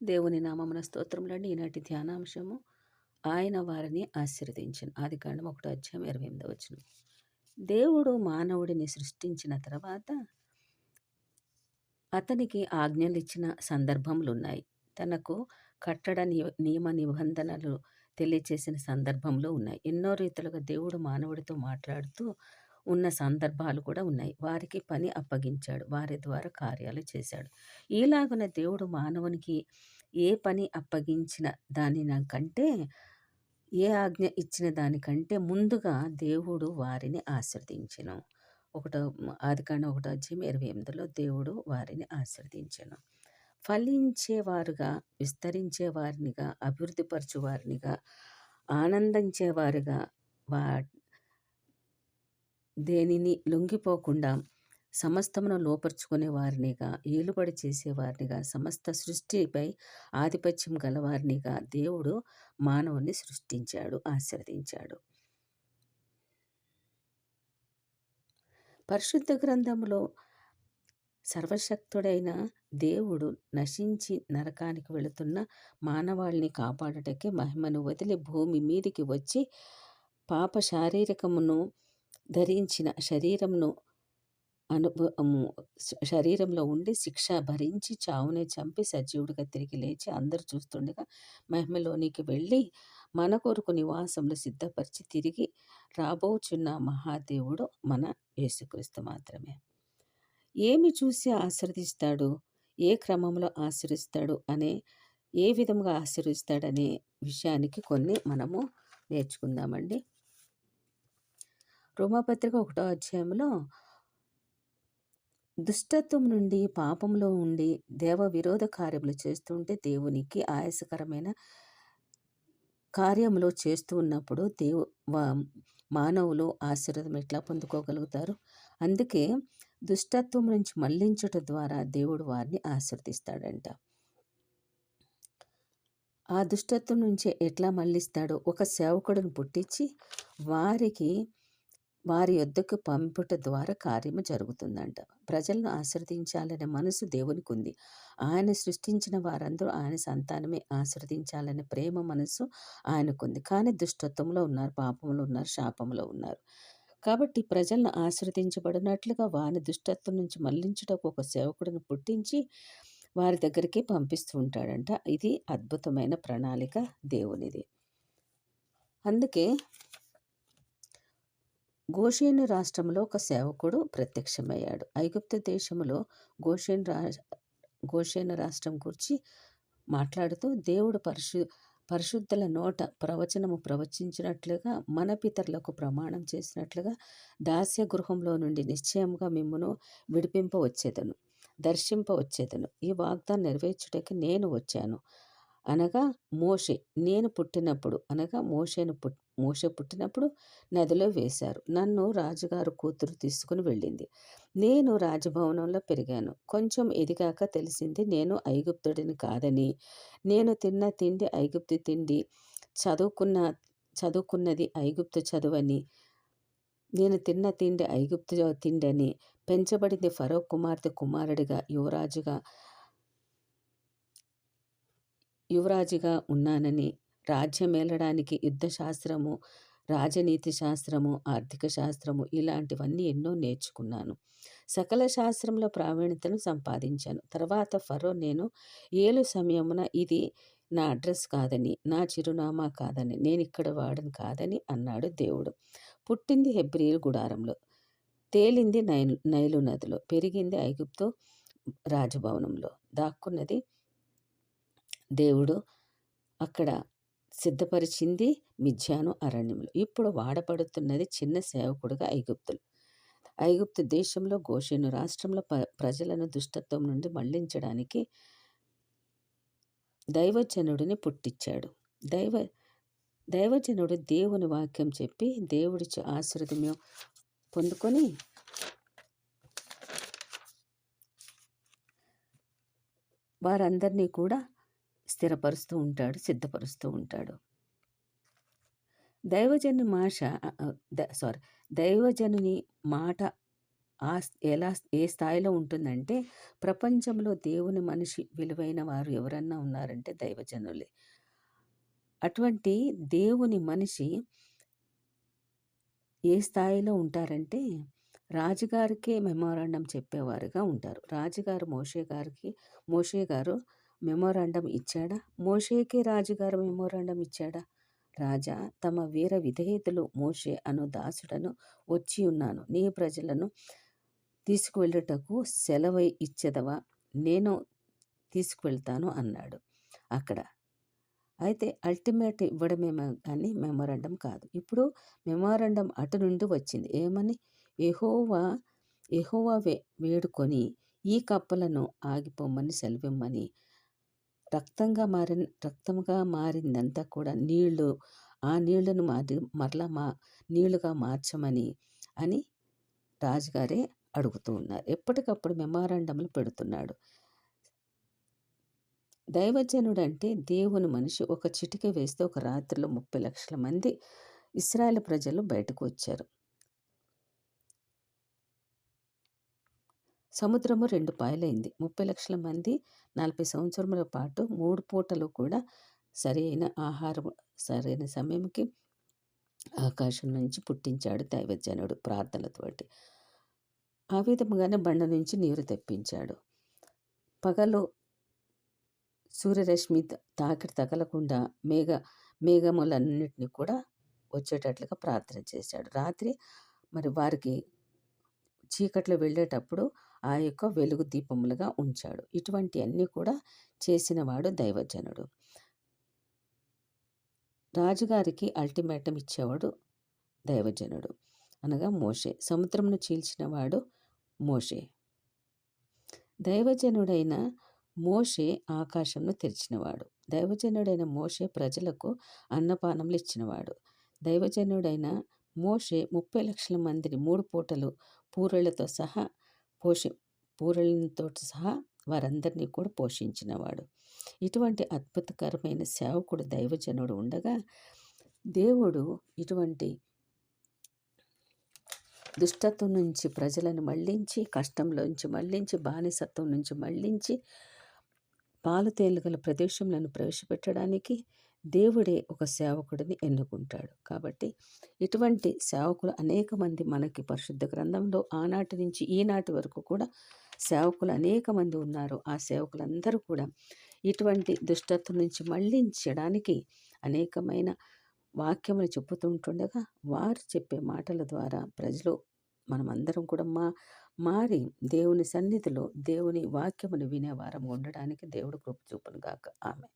దేవుని నామమున స్తోత్రములండి. ఈనాటి ధ్యానాంశము ఆయన వారిని ఆశీర్వదించను. ఆది కాండం ఒకటో అధ్యాయం ఇరవై ఎనిమిదో వచ్చిన దేవుడు మానవుడిని సృష్టించిన తర్వాత అతనికి ఆజ్ఞలు ఇచ్చిన సందర్భములు ఉన్నాయి తనకు కట్టడ నియమ నిబంధనలు తెలియచేసిన సందర్భంలో ఉన్నాయి. ఎన్నో రీతిలుగా దేవుడు మానవుడితో మాట్లాడుతూ ఉన్న సందర్భాలు కూడా ఉన్నాయి. వారికి పని అప్పగించాడు. వారి ద్వారా కార్యాలు చేశాడు. ఈలాగున దేవుడు మానవునికి ఏ పని అప్పగించిన దాని కంటే ఏ ఆజ్ఞ ఇచ్చిన దానికంటే ముందుగా దేవుడు వారిని ఆశీర్దించను ఒకటో ఆదికాండ ఒకటో అధ్యాయం ఇరవై ఎనిమిదిలో దేవుడు వారిని ఆశీర్దించను ఫలించేవారుగా విస్తరించేవారినిగా అభివృద్ధిపరచువారినిగా ఆనందించేవారుగా వా దేనిని లొంగిపోకుండా సమస్తమును లోపరుచుకునే వారినిగా ఏలుబడి చేసేవారినిగా సమస్త సృష్టిపై ఆధిపత్యం గలవారినిగా దేవుడు మానవుని సృష్టించాడు ఆశీర్వదించాడు. పరిశుద్ధ గ్రంథంలో సర్వశక్తుడైన దేవుడు నశించి నరకానికి వెళుతున్న మానవాళిని కాపాడటకే మహిమను వదిలి భూమి మీదికి వచ్చి పాప శారీరకమును ధరించిన శరీరంను అనుభవము శరీరంలో ఉండి శిక్ష భరించి చావునే చంపి సజీవుడిగా తిరిగి లేచి అందరు చూస్తుండగా మహిమలోనికి వెళ్ళి మన కొరకు నివాసంలో సిద్ధపరిచి తిరిగి రాబోచున్న మహాదేవుడు మన యేసుక్రీస్తు మాత్రమే. ఏమి చూసి ఆశీర్దిస్తాడు ఏ క్రమంలో ఆశీర్దిస్తాడు అనే ఏ విధంగా ఆశీర్దిస్తాడనే విషయానికి కొన్ని మనము నేర్చుకుందామండి. రోమాపత్రిక ఒకటో అధ్యాయంలో దుష్టత్వం నుండి పాపంలో ఉండి దేవ విరోధ కార్యములు చేస్తుంటే దేవునికి ఆయాసకరమైన కార్యములు చేస్తూ ఉన్నప్పుడు దేవు మానవులు ఆశీర్వాదం ఎట్లా పొందుకోగలుగుతారు? అందుకే దుష్టత్వం నుంచి మళ్ళించుట ద్వారా దేవుడు వారిని ఆశీర్దిస్తాడంట ఆ దుష్టత్వం నుంచి ఎట్లా మళ్ళిస్తాడో ఒక సేవకుడిని పుట్టించి వారికి వారి యొద్దకు పంపుట ద్వారా కార్యము జరుగుతుందంట. ప్రజలను ఆశ్రదించాలనే మనసు దేవునికి ఉంది ఆయన సృష్టించిన వారందరూ ఆయన సంతానమే ఆశ్రదించాలనే ప్రేమ మనసు ఆయనకుంది. కానీ దుష్టత్వంలో ఉన్నారు పాపంలో ఉన్నారు శాపంలో ఉన్నారు. కాబట్టి ప్రజలను ఆశ్రదించబడినట్లుగా వారి దుష్టత్వం నుంచి మళ్ళించడానికి ఒక సేవకుడిని పుట్టించి వారి దగ్గరికి పంపిస్తూ ఉంటాడంట. ఇది అద్భుతమైన ప్రణాళిక దేవునిది. అందుకే గోషేను రాష్ట్రంలో ఒక సేవకుడు ప్రత్యక్షమయ్యాడు. ఐగుప్తు దేశంలో గోషేన్ రా గోషేను రాష్ట్రం గురించి మాట్లాడుతూ దేవుడు పరిశు పరిశుద్ధుల నోట ప్రవచనము ప్రవచించినట్లుగా మన పితరులకు ప్రమాణం చేసినట్లుగా దాస్య గృహంలో నుండి నిశ్చయంగా మిమ్మను విడిపింపవచ్చేదను దర్శింపవచ్చేదను ఈ వాగ్దాన్ని నెరవేర్చుటకి నేను వచ్చాను. అనగా మోషే. నేను పుట్టినప్పుడు అనగా మోషేను పుట్ మోషే పుట్టినప్పుడు నదిలో వేశారు. నన్ను రాజుగారు కూతురు తీసుకుని వెళ్ళింది. నేను రాజభవనంలో పెరిగాను. కొంచెం ఎదిగాక తెలిసింది నేను ఐగుప్తుడిని కాదని. నేను తిన్న తిండి ఐగుప్తు తిండి చదువుకున్న చదువుకున్నది ఐగుప్తు చదువని. నేను తిన్న తిండి ఐగుప్తు తిండని. పెంచబడింది ఫరో కుమార్తె కుమారుడిగా యువరాజుగా యువరాజుగా ఉన్నానని రాజ్యమేలడానికి యుద్ధశాస్త్రము రాజనీతి శాస్త్రము ఆర్థిక శాస్త్రము ఇలాంటివన్నీ ఎన్నో నేర్చుకున్నాను. సకల శాస్త్రంలో ప్రావీణ్యతను సంపాదించాను. తర్వాత ఫరో నేను ఏలు సమయమున ఇది నా అడ్రస్ కాదని నా చిరునామా కాదని నేను ఇక్కడ వాడను కాదని అన్నాడు దేవుడు. పుట్టింది హెబ్రియల్ గుడారంలో తేలింది నైలు నైలు నదిలో పెరిగింది ఐగుప్తు రాజభవనంలో. దాక్కున్నది దేవుడు అక్కడ సిద్ధపరిచింది మిథ్యాను అరణ్యంలో. ఇప్పుడు వాడబడుతున్నది చిన్న సేవకుడుగా ఐగుప్తులు. ఐగుప్తు దేశంలో గోషేను రాష్ట్రంలో ప ప్రజలను దుష్టత్వం నుండి మళ్ళించడానికి దైవజనుడిని పుట్టించాడు. దైవ దైవజనుడు దేవుని వాక్యం చెప్పి దేవుడి ఆశ్రదమే పొందుకొని వారందరినీ కూడా స్థిరపరుస్తూ ఉంటాడు సిద్ధపరుస్తూ ఉంటాడు. దైవజను మాష సారీ దైవజనుని మాట ఆ ఎలా ఏ స్థాయిలో ఉంటుందంటే ప్రపంచంలో దేవుని మనిషి విలువైన వారు ఎవరన్నా ఉన్నారంటే దైవజనులే. అటువంటి దేవుని మనిషి ఏ స్థాయిలో ఉంటారంటే రాజుగారికే మెమోరాండం చెప్పేవారుగా ఉంటారు. రాజుగారు మోషే గారికి మోషే గారు మెమోరాండం ఇచ్చాడా? మోషేకి రాజుగారు మెమోరాండం ఇచ్చాడా? రాజా తమ వీర విధేయతలు మోషే అను దాసుడను వచ్చి ఉన్నాను. నీ ప్రజలను తీసుకువెళ్ళుటకు సెలవు ఇచ్చేదవా? నేను తీసుకువెళ్తాను అన్నాడు అక్కడ. అయితే అల్టిమేట్ ఇవ్వడమేమో కానీ మెమోరాండం కాదు. ఇప్పుడు మెమోరాండం అటు నుండి వచ్చింది. ఏమని? ఎహోవా ఎహోవా వే వేడుకొని ఈ కప్పలను ఆగిపోమని సెలవిమ్మని రక్తంగా మారిన రక్తంగా మారిందంతా కూడా నీళ్ళు ఆ నీళ్ళను మారి మరలా మా నీళ్ళుగా మార్చమని అని రాజుగారే అడుగుతూ ఉన్నారు. ఎప్పటికప్పుడు మెమారాండములు పెడుతున్నాడు. దైవజనుడు అంటే దేవుని మనిషి. ఒక చిటిక వేస్తే ఒక రాత్రిలో ముప్పై లక్షల మంది ఇస్రాయల్ ప్రజలు బయటకు వచ్చారు. సముద్రము రెండు పాయలైంది. ముప్పై లక్షల మంది నలభై సంవత్సరముల పాటు మూడు పూటలు కూడా సరైన ఆహారం సరైన సమయంకి ఆకాశం నుంచి పుట్టించాడు దైవజనుడు ప్రార్థనతోటి. ఆ విధముగానే బండ నుంచి నీరు తెప్పించాడు. పగలు సూర్యరశ్మి తాకిడి తగలకుండా మేఘ మేఘములన్నింటినీ కూడా వచ్చేటట్లుగా ప్రార్థన చేశాడు. రాత్రి మరి వారికి చీకట్లో వెళ్ళేటప్పుడు ఆ యొక్క వెలుగు దీపములుగా ఉంచాడు. ఇటువంటి అన్నీ కూడా చేసినవాడు దైవజనుడు. రాజుగారికి అల్టిమేటం ఇచ్చేవాడు దైవజనుడు. అనగా మోషే. సముద్రమును చీల్చినవాడు మోషే. దైవజనుడైన మోషే ఆకాశంను తెరిచినవాడు. దైవజనుడైన మోషే ప్రజలకు అన్నపానములు ఇచ్చినవాడు. దైవజనుడైన మోషే ముప్పై లక్షల మందిని మూడు పూటలు పూరలతో సహా పోషి పూరలతో సహా వారందరినీ కూడా పోషించినవాడు. ఇటువంటి అద్భుతకరమైన సేవకుడు దైవజనుడు ఉండగా దేవుడు ఇటువంటి దుష్టత్వం నుంచి ప్రజలను మళ్ళించి కష్టంలోంచి మళ్ళించి బానిసత్వం నుంచి మళ్ళించి పాలు తేలుగల ప్రదేశంలను ప్రవేశపెట్టడానికి దేవుడే ఒక సేవకుడిని ఎన్నుకుంటాడు. కాబట్టి ఇటువంటి సేవకులు అనేక మంది మనకి పరిశుద్ధ గ్రంథంలో ఆనాటి నుంచి ఈనాటి వరకు కూడా సేవకులు అనేక మంది ఉన్నారు. ఆ సేవకులందరూ కూడా ఇటువంటి దుష్టత్వం నుంచి మళ్ళించడానికి అనేకమైన వాక్యములు చెప్పుతుంటుండగా వారు చెప్పే మాటల ద్వారా ప్రజలు మనమందరం కూడా మా మారి దేవుని సన్నిధిలో దేవుని వాక్యమును వినేవారం ఉండడానికి దేవుడు కృప చూపును గాక. ఆమె